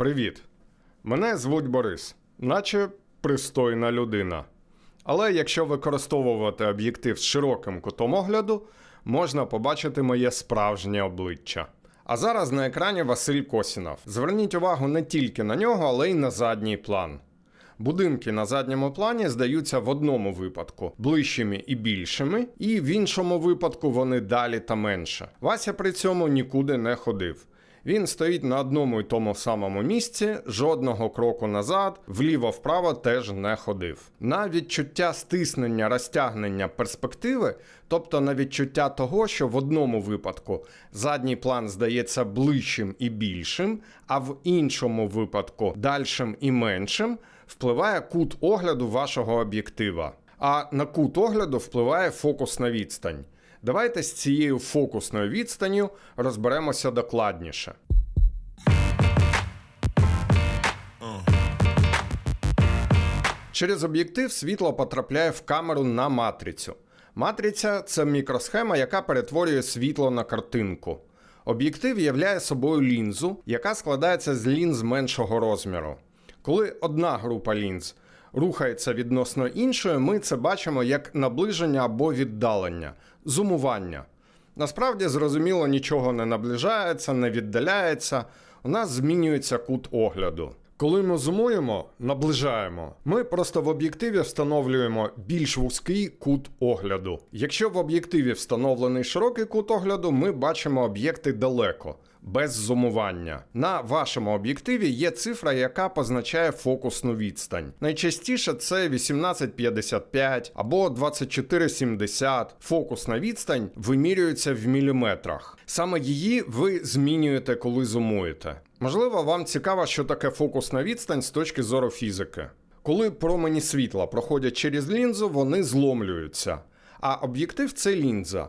Привіт. Мене звуть Борис, наче пристойна людина. Але якщо використовувати об'єктив з широким кутом огляду, можна побачити моє справжнє обличчя. А зараз на екрані Василь Косінов. Зверніть увагу не тільки на нього, але й на задній план. Будинки на задньому плані здаються в одному випадку ближчими і більшими, і в іншому випадку вони далі та менше. Вася при цьому нікуди не ходив. Він стоїть на одному й тому самому місці, жодного кроку назад, вліво-вправо теж не ходив. На відчуття стиснення, розтягнення перспективи, тобто на відчуття того, що в одному випадку задній план здається ближчим і більшим, а в іншому випадку дальшим і меншим, впливає кут огляду вашого об'єктива. А на кут огляду впливає фокусна відстань. Давайте з цією фокусною відстанню розберемося докладніше. Через об'єктив світло потрапляє в камеру на матрицю. Матриця це мікросхема, яка перетворює світло на картинку. Об'єктив являє собою лінзу, яка складається з лінз меншого розміру. Коли одна група лінз рухається відносно іншої, ми це бачимо як наближення або віддалення, зумування. Насправді, зрозуміло, нічого не наближається, не віддаляється, у нас змінюється кут огляду. Коли ми зумуємо, наближаємо, ми просто в об'єктиві встановлюємо більш вузький кут огляду. Якщо в об'єктиві встановлений широкий кут огляду, ми бачимо об'єкти далеко, без зумування. На вашому об'єктиві є цифра, яка позначає фокусну відстань. Найчастіше це 1855 або 2470. Фокусна відстань вимірюється в міліметрах. Саме її ви змінюєте, коли зумуєте. Можливо, вам цікаво, що таке фокусна відстань з точки зору фізики. Коли промені світла проходять через лінзу, вони зломлюються. А об'єктив це лінза.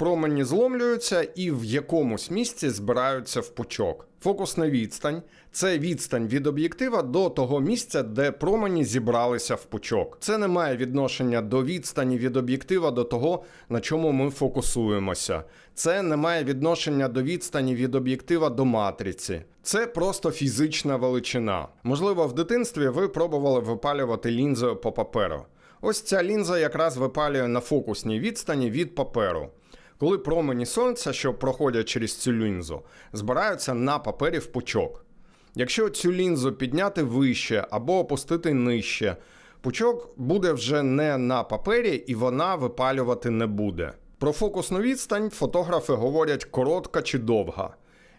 Промені зломлюються і в якомусь місці збираються в пучок. Фокусна відстань це відстань від об'єктива до того місця, де промені зібралися в пучок. Це не має відношення до відстані від об'єктива до того, на чому ми фокусуємося. Це не має відношення до відстані від об'єктива до матриці. Це просто фізична величина. Можливо, в дитинстві ви пробували випалювати лінзою по паперу. Ось ця лінза якраз випалює на фокусній відстані від паперу. Коли промені сонця, що проходять через цю лінзу, збираються на папері в пучок. Якщо цю лінзу підняти вище або опустити нижче, пучок буде вже не на папері і вона випалювати не буде. Про фокусну відстань фотографи говорять коротка чи довга.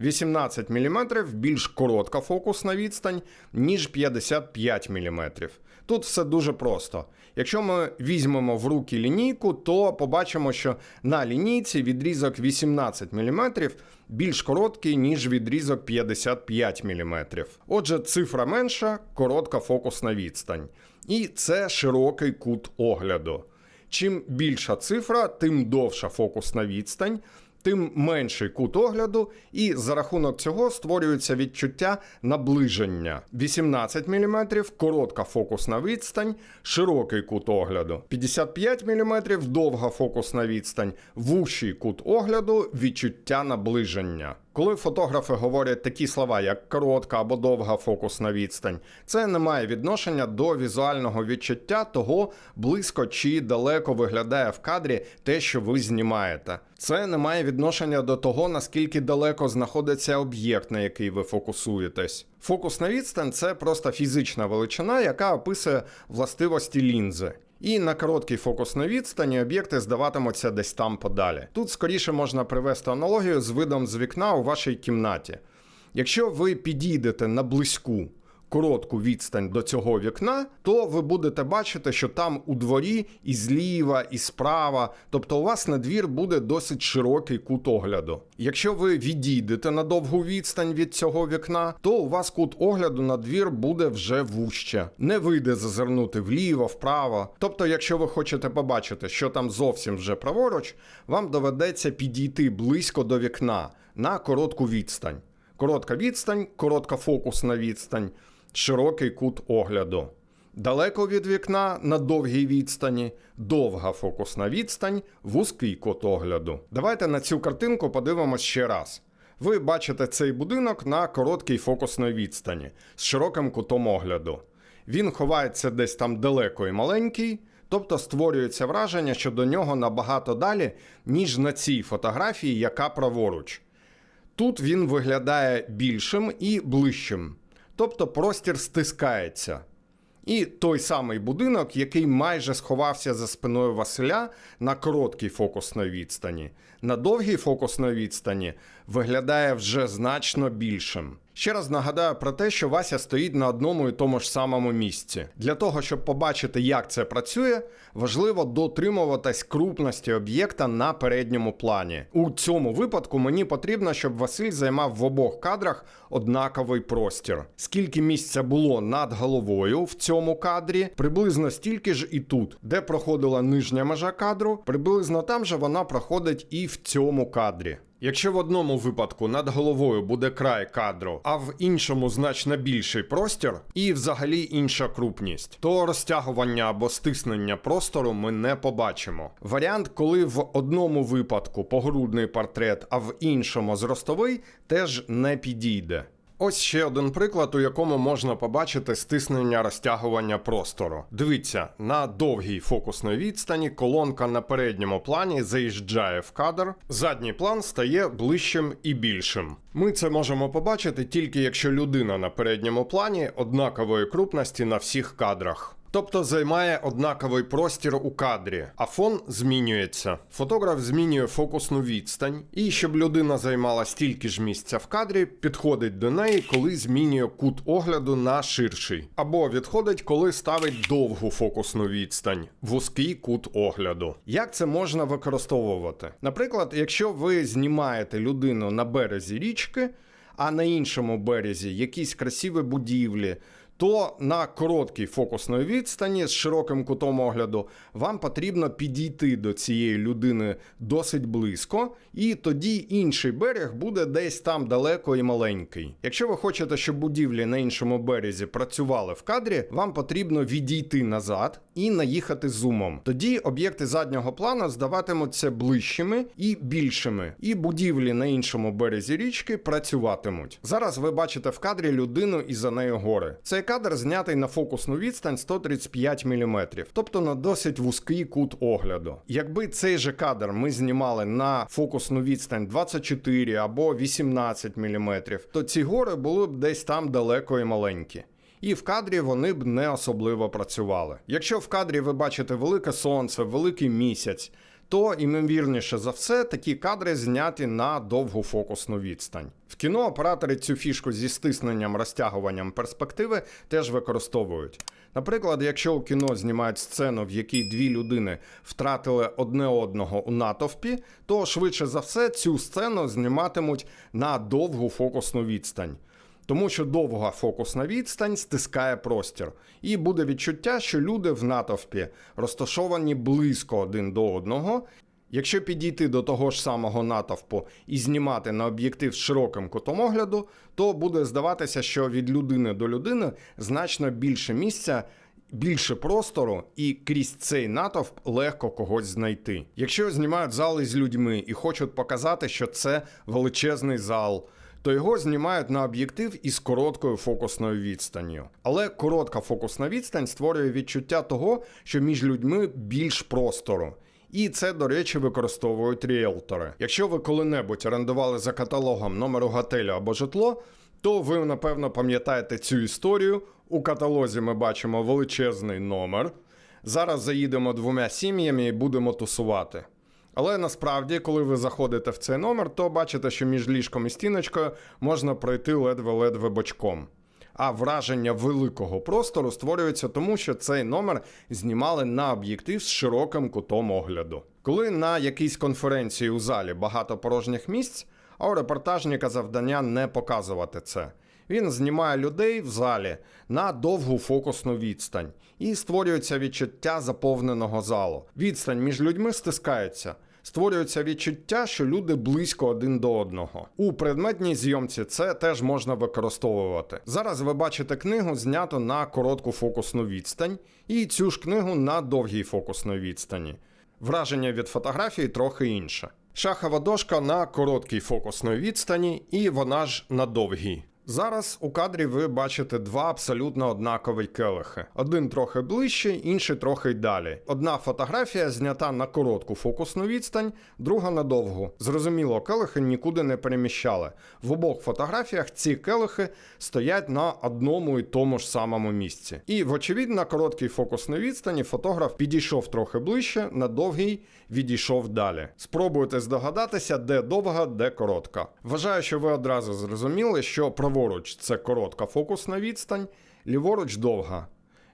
18 мм більш коротка фокусна відстань, ніж 55 мм. Тут все дуже просто. Якщо ми візьмемо в руки лінійку, то побачимо, що на лінійці відрізок 18 мм більш короткий, ніж відрізок 55 мм. Отже, цифра менша, коротка фокусна відстань. І це широкий кут огляду. Чим більша цифра, тим довша фокусна відстань, тим менший кут огляду, і за рахунок цього створюється відчуття наближення. 18 мм коротка фокусна відстань, широкий кут огляду. 55 мм довга фокусна відстань, вущий кут огляду, відчуття наближення. Коли фотографи говорять такі слова, як коротка або довга фокусна відстань, це не має відношення до візуального відчуття того, близько чи далеко виглядає в кадрі те, що ви знімаєте. Це не має відношення до того, наскільки далеко знаходиться об'єкт, на який ви фокусуєтесь. Фокусна відстань це просто фізична величина, яка описує властивості лінзи. І на короткій фокусній відстані об'єкти здаватимуться десь там подалі. Тут скоріше можна привести аналогію з видом з вікна у вашій кімнаті. Якщо ви підійдете на близьку коротку відстань до цього вікна, то ви будете бачити, що там у дворі і зліва, і справа, тобто у вас на двір буде досить широкий кут огляду. Якщо ви відійдете на довгу відстань від цього вікна, то у вас кут огляду на двір буде вже вужче. Не вийде зазирнути вліво, вправо. Тобто, якщо ви хочете побачити, що там зовсім вже праворуч, вам доведеться підійти близько до вікна на коротку відстань. Коротка відстань, коротка фокусна відстань, широкий кут огляду. Далеко від вікна на довгій відстані, довга фокусна відстань, вузький кут огляду. Давайте на цю картинку подивимось ще раз. Ви бачите цей будинок на короткій фокусної відстані з широким кутом огляду. Він ховається десь там далеко і маленький, тобто створюється враження, що до нього набагато далі, ніж на цій фотографії, яка праворуч. Тут він виглядає більшим і ближчим, тобто простір стискається. І той самий будинок, який майже сховався за спиною Василя на короткій фокусної відстані, на довгій фокусної відстані виглядає вже значно більшим. Ще раз нагадаю про те, що Вася стоїть на одному і тому ж самому місці. Для того, щоб побачити, як це працює, важливо дотримуватись крупності об'єкта на передньому плані. У цьому випадку мені потрібно, щоб Василь займав в обох кадрах однаковий простір. Скільки місця було над головою в цьому кадрі, приблизно стільки ж і тут, де проходила нижня межа кадру, приблизно там же вона проходить і в цьому кадрі. Якщо в одному випадку над головою буде край кадру, а в іншому значно більший простір і взагалі інша крупність, то розтягування або стиснення простору ми не побачимо. Варіант, коли в одному випадку погрудний портрет, а в іншому зростовий, теж не підійде. Ось ще один приклад, у якому можна побачити стиснення розтягування простору. Дивіться, на довгій фокусної відстані колонка на передньому плані заїжджає в кадр, задній план стає ближчим і більшим. Ми це можемо побачити тільки якщо людина на передньому плані однакової крупності на всіх кадрах. Тобто займає однаковий простір у кадрі, а фон змінюється. Фотограф змінює фокусну відстань, і щоб людина займала стільки ж місця в кадрі, підходить до неї, коли змінює кут огляду на ширший, або відходить, коли ставить довгу фокусну відстань, вузький кут огляду. Як це можна використовувати? Наприклад, якщо ви знімаєте людину на березі річки, а на іншому березі якісь красиві будівлі то на короткій фокусної відстані з широким кутом огляду вам потрібно підійти до цієї людини досить близько, і тоді інший берег буде десь там далеко і маленький. Якщо ви хочете, щоб будівлі на іншому березі працювали в кадрі, вам потрібно відійти назад і наїхати зумом. Тоді об'єкти заднього плану здаватимуться ближчими і більшими, і будівлі на іншому березі річки працюватимуть. Зараз ви бачите в кадрі людину і за нею гори. Цей кадр знятий на фокусну відстань 135 мм, тобто на досить вузький кут огляду. Якби цей же кадр ми знімали на фокусну відстань 24 або 18 мм, то ці гори були б десь там далеко і маленькі. І в кадрі вони б не особливо працювали. Якщо в кадрі ви бачите велике сонце, великий місяць, то імовірніше за все такі кадри зняті на довгу фокусну відстань. В кіно оператори цю фішку зі стисненням розтягуванням перспективи теж використовують. Наприклад, якщо у кіно знімають сцену, в якій дві людини втратили одне одного у натовпі, то швидше за все цю сцену зніматимуть на довгу фокусну відстань. Тому що довга фокусна відстань стискає простір, і буде відчуття, що люди в натовпі розташовані близько один до одного. Якщо підійти до того ж самого натовпу і знімати на об'єктив з широким кутом огляду, то буде здаватися, що від людини до людини значно більше місця. Більше простору і крізь цей натовп легко когось знайти. Якщо знімають зали з людьми і хочуть показати, що це величезний зал, то його знімають на об'єктив із короткою фокусною відстанню. Але коротка фокусна відстань створює відчуття того, що між людьми більш простору. І це, до речі, використовують ріелтори. Якщо ви коли-небудь орендували за каталогом номеру готелю або житло, то ви напевно пам'ятаєте цю історію. У каталозі ми бачимо величезний номер. Зараз заїдемо двома сім'ями і будемо тусувати. Але насправді, коли ви заходите в цей номер, то бачите, що між ліжком і стіночкою можна пройти ледве-ледве бочком. А враження великого простору створюється тому, що цей номер знімали на об'єктив з широким кутом огляду. Коли на якійсь конференції у залі багато порожніх місць, а у репортажника завдання не показувати це. Він знімає людей в залі на довгу фокусну відстань і створюється відчуття заповненого залу. Відстань між людьми стискається. Створюється відчуття, що люди близько один до одного. У предметній зйомці це теж можна використовувати. Зараз ви бачите книгу, зняту на коротку фокусну відстань, і цю ж книгу на довгій фокусної відстані. Враження від фотографії трохи інше. Шахова дошка на короткій фокусної відстані, і вона ж на довгій. Зараз у кадрі ви бачите два абсолютно однакові келихи. Один трохи ближче, інший трохи й далі. Одна фотографія знята на коротку фокусну відстань, друга на довгу. Зрозуміло, келихи нікуди не переміщали. В обох фотографіях ці келихи стоять на одному і тому ж самому місці. І, вочевидь, на короткій фокусній відстані фотограф підійшов трохи ближче, на довгій відійшов далі. Спробуйте здогадатися, де довга, де коротка. Вважаю, що ви одразу зрозуміли, що праворуч це коротка фокусна відстань, ліворуч довга.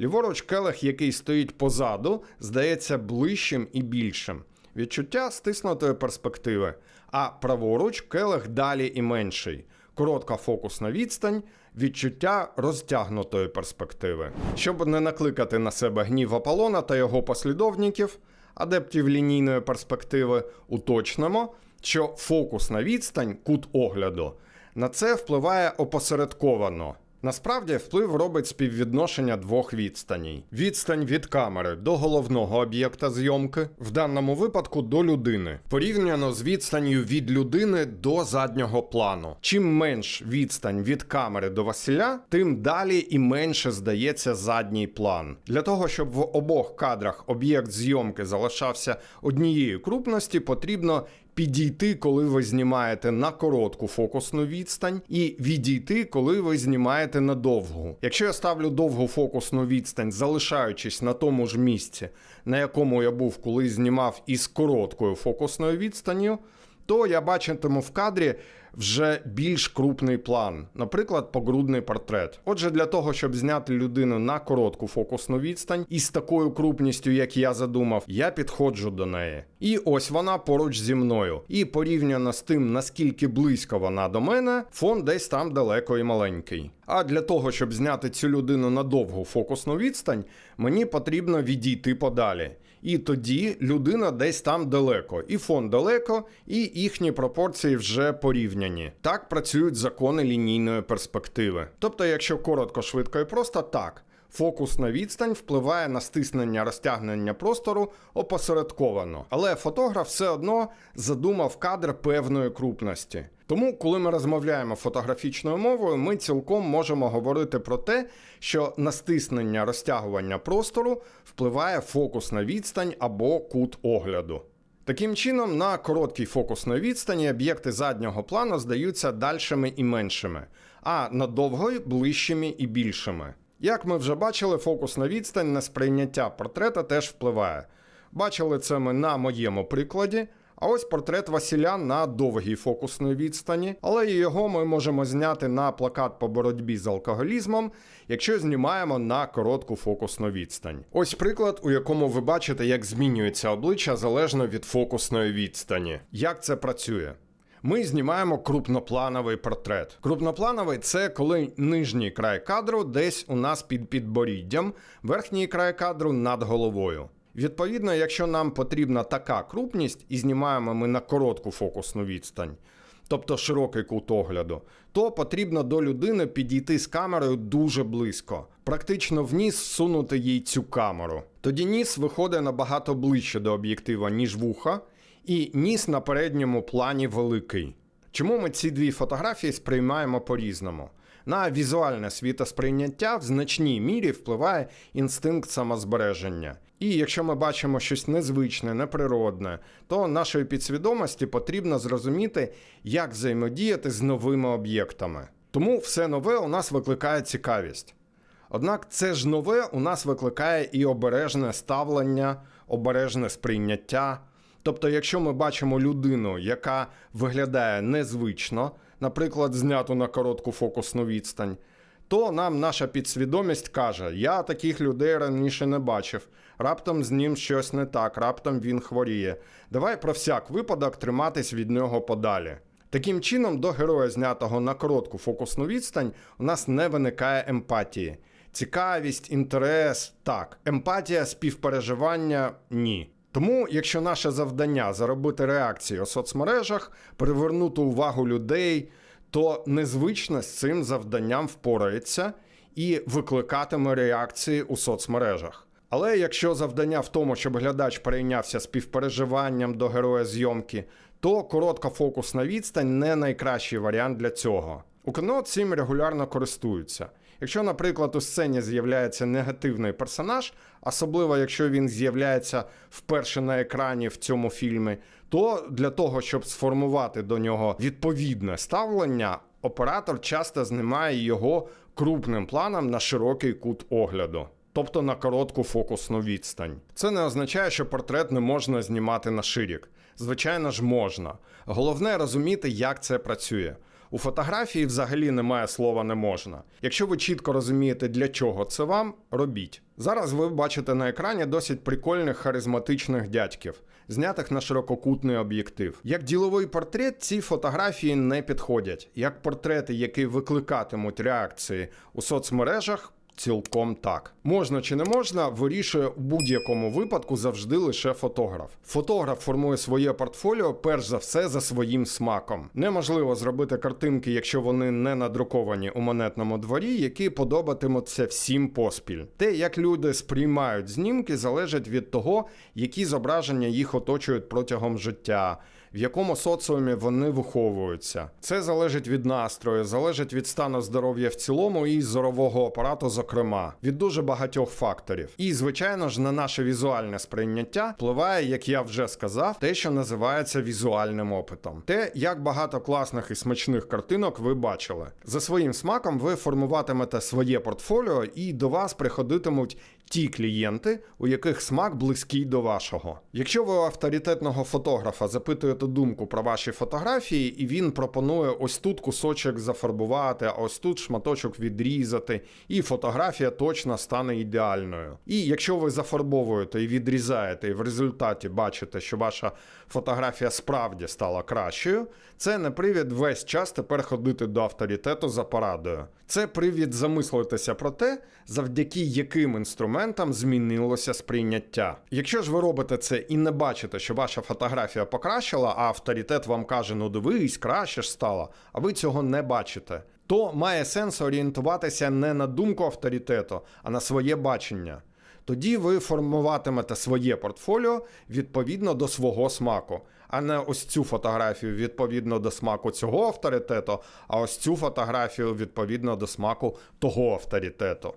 Ліворуч келих, який стоїть позаду, здається ближчим і більшим. Відчуття стиснутої перспективи, а праворуч келих далі і менший. Коротка фокусна відстань, відчуття розтягнутої перспективи. Щоб не накликати на себе гнів Аполлона та його послідовників, адептів лінійної перспективи, уточнимо, що фокусна відстань, кут огляду, на це впливає опосередковано. Насправді вплив робить співвідношення двох відстаней: відстань від камери до головного об'єкта зйомки, в даному випадку до людини, порівняно з відстанню від людини до заднього плану. Чим менш відстань від камери до Василя, тим далі і менше здається задній план. Для того, щоб в обох кадрах об'єкт зйомки залишався однієї крупності, потрібно підійти, коли ви знімаєте на коротку фокусну відстань, і відійти, коли ви знімаєте на довгу. Якщо я ставлю довгу фокусну відстань, залишаючись на тому ж місці, на якому я був, коли знімав із короткою фокусною відстанню, то я бачитиму в кадрі вже більш крупний план, наприклад, погрудний портрет. Отже, для того, щоб зняти людину на коротку фокусну відстань із такою крупністю, як я задумав, я підходжу до неї. І ось вона поруч зі мною. І порівняно з тим, наскільки близько вона до мене, фон десь там далеко і маленький. А для того, щоб зняти цю людину на довгу фокусну відстань, мені потрібно відійти подалі. І тоді людина десь там далеко, і фон далеко, і їхні пропорції вже порівняні. Так працюють закони лінійної перспективи. Тобто, якщо коротко, швидко і просто так. Фокусна відстань впливає на стиснення розтягнення простору опосередковано, але фотограф все одно задумав кадр певної крупності. Тому, коли ми розмовляємо фотографічною мовою, ми цілком можемо говорити про те, що на стиснення розтягування простору впливає фокусна відстань або кут огляду. Таким чином, на короткій фокусній відстані об'єкти заднього плану здаються дальшими і меншими, а на довгої ближчими і більшими. Як ми вже бачили, фокусна відстань на сприйняття портрета теж впливає. Бачили це ми на моєму прикладі. А ось портрет Василя на довгій фокусній відстані, але його ми можемо зняти на плакат по боротьбі з алкоголізмом, якщо знімаємо на коротку фокусну відстань. Ось приклад, у якому ви бачите, як змінюється обличчя залежно від фокусної відстані. Як це працює? Ми знімаємо крупноплановий портрет. Крупноплановий це коли нижній край кадру десь у нас під підборіддям, верхній край кадру над головою. Відповідно, якщо нам потрібна така крупність, і знімаємо ми на коротку фокусну відстань, тобто широкий кут огляду, то потрібно до людини підійти з камерою дуже близько, практично в ніс всунути їй цю камеру. Тоді ніс виходить набагато ближче до об'єктива, ніж вуха, і ніс на передньому плані великий. Чому ми ці дві фотографії сприймаємо по-різному? На візуальне світосприйняття в значній мірі впливає інстинкт самозбереження. І якщо ми бачимо щось незвичне, неприродне, то нашої підсвідомості потрібно зрозуміти, як взаємодіяти з новими об'єктами. Тому все нове у нас викликає цікавість. Однак це ж нове у нас викликає і обережне ставлення, обережне сприйняття. Тобто, якщо ми бачимо людину, яка виглядає незвично, наприклад, зняту на коротку фокусну відстань, то нам наша підсвідомість каже: Я таких людей раніше не бачив, раптом з ним щось не так, раптом він хворіє. Давай про всяк випадок триматись від нього подалі. Таким чином, до героя, знятого на коротку фокусну відстань, у нас не виникає емпатії. Цікавість, інтерес так, емпатія, співпереживання ні. Тому, якщо наше завдання заробити реакції у соцмережах, привернути увагу людей, то незвично з цим завданням впорається і викликатиме реакції у соцмережах. Але якщо завдання в тому, щоб глядач перейнявся співпереживанням до героя зйомки, то короткофокусна відстань не найкращий варіант для цього. У кіно цим регулярно користуються. Якщо, наприклад, у сцені з'являється негативний персонаж, особливо якщо він з'являється вперше на екрані в цьому фільмі, то для того, щоб сформувати до нього відповідне ставлення, оператор часто знімає його крупним планом на широкий кут огляду. Тобто на коротку фокусну відстань. Це не означає, що портрет не можна знімати на ширік. Звичайно ж, можна. Головне розуміти, як це працює. У фотографії взагалі немає слова не можна. Якщо ви чітко розумієте, для чого це вам, робіть. Зараз ви бачите на екрані досить прикольних харизматичних дядьків, знятих на ширококутний об'єктив. Як діловий портрет, ці фотографії не підходять. Як портрети, які викликатимуть реакції у соцмережах. Цілком так можна чи не можна, вирішує у будь-якому випадку завжди лише фотограф. Фотограф формує своє портфоліо, перш за все, за своїм смаком. Неможливо зробити картинки, якщо вони не надруковані у монетному дворі, які подобатимуться всім поспіль. Те, як люди сприймають знімки, залежить від того, які зображення їх оточують протягом життя. В якому соціумі вони виховуються, це залежить від настрою, залежить від стану здоров'я в цілому і зорового апарату, зокрема, від дуже багатьох факторів. І, звичайно ж, на наше візуальне сприйняття впливає, як я вже сказав, те, що називається візуальним опитом. Те, як багато класних і смачних картинок ви бачили. За своїм смаком ви формуватимете своє портфоліо, і до вас приходитимуть ті клієнти, у яких смак близький до вашого. Якщо ви у авторитетного фотографа запитуєте думку про ваші фотографії, і він пропонує ось тут кусочок зафарбувати, а ось тут шматочок відрізати, і фотографія точно стане ідеальною. І якщо ви зафарбовуєте і відрізаєте, і в результаті бачите, що ваша фотографія справді стала кращою, це не привід весь час тепер ходити до авторитету за порадою. Це привід замислитися про те, завдяки яким інструментам змінилося сприйняття. Якщо ж ви робите це і не бачите, що ваша фотографія покращила, а авторитет вам каже, ну дивись, краще ж стало, а ви цього не бачите. То має сенс орієнтуватися не на думку авторитету, а на своє бачення. Тоді ви формуватимете своє портфоліо відповідно до свого смаку, а не ось цю фотографію відповідно до смаку цього авторитету, а ось цю фотографію відповідно до смаку того авторитету.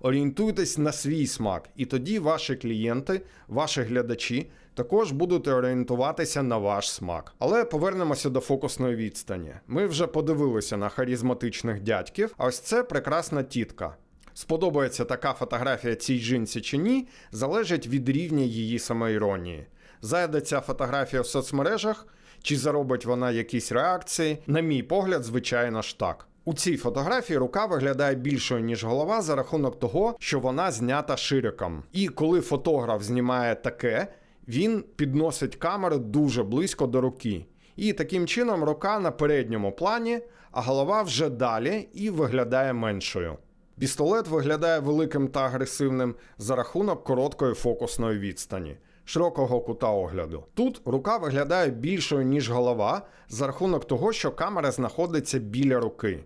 Орієнтуйтесь на свій смак, і тоді ваші клієнти, ваші глядачі також будуть орієнтуватися на ваш смак. Але повернемося до фокусної відстані. Ми вже подивилися на харизматичних дядьків, а ось це прекрасна тітка. Сподобається така фотографія цій жінці чи ні, залежить від рівня її самоіронії. Зайде ця фотографія в соцмережах, чи заробить вона якісь реакції? На мій погляд, звичайно ж так. У цій фотографії рука виглядає більшою, ніж голова, за рахунок того, що вона знята шириком. І коли фотограф знімає таке, він підносить камеру дуже близько до руки. І таким чином рука на передньому плані, а голова вже далі і виглядає меншою. Пістолет виглядає великим та агресивним за рахунок короткої фокусної відстані, широкого кута огляду. Тут рука виглядає більшою, ніж голова, за рахунок того, що камера знаходиться біля руки.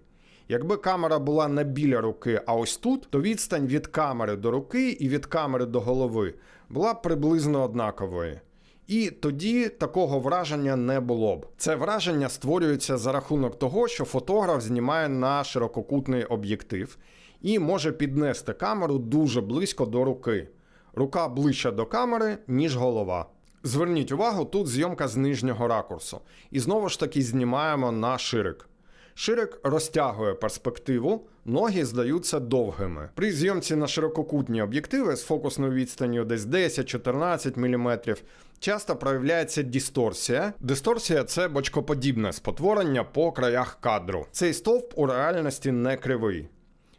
Якби камера була не біля руки, а ось тут, то відстань від камери до руки і від камери до голови була приблизно однаковою. І тоді такого враження не було б. Це враження створюється за рахунок того, що фотограф знімає на ширококутний об'єктив і може піднести камеру дуже близько до руки. Рука ближче до камери, ніж голова. Зверніть увагу, тут зйомка з нижнього ракурсу. І знову ж таки знімаємо на ширик. Ширик розтягує перспективу, ноги здаються довгими. При зйомці на ширококутні об'єктиви з фокусною відстанню десь 10-14 мм часто проявляється дисторсія. Дисторсія це бочкоподібне спотворення по краях кадру. Цей стовп у реальності не кривий.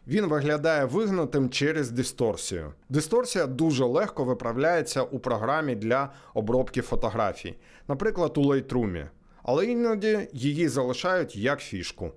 Він виглядає вигнутим через дисторсію. Дисторсія дуже легко виправляється у програмі для обробки фотографій, наприклад, у Lightroom але іноді її залишають як фішку.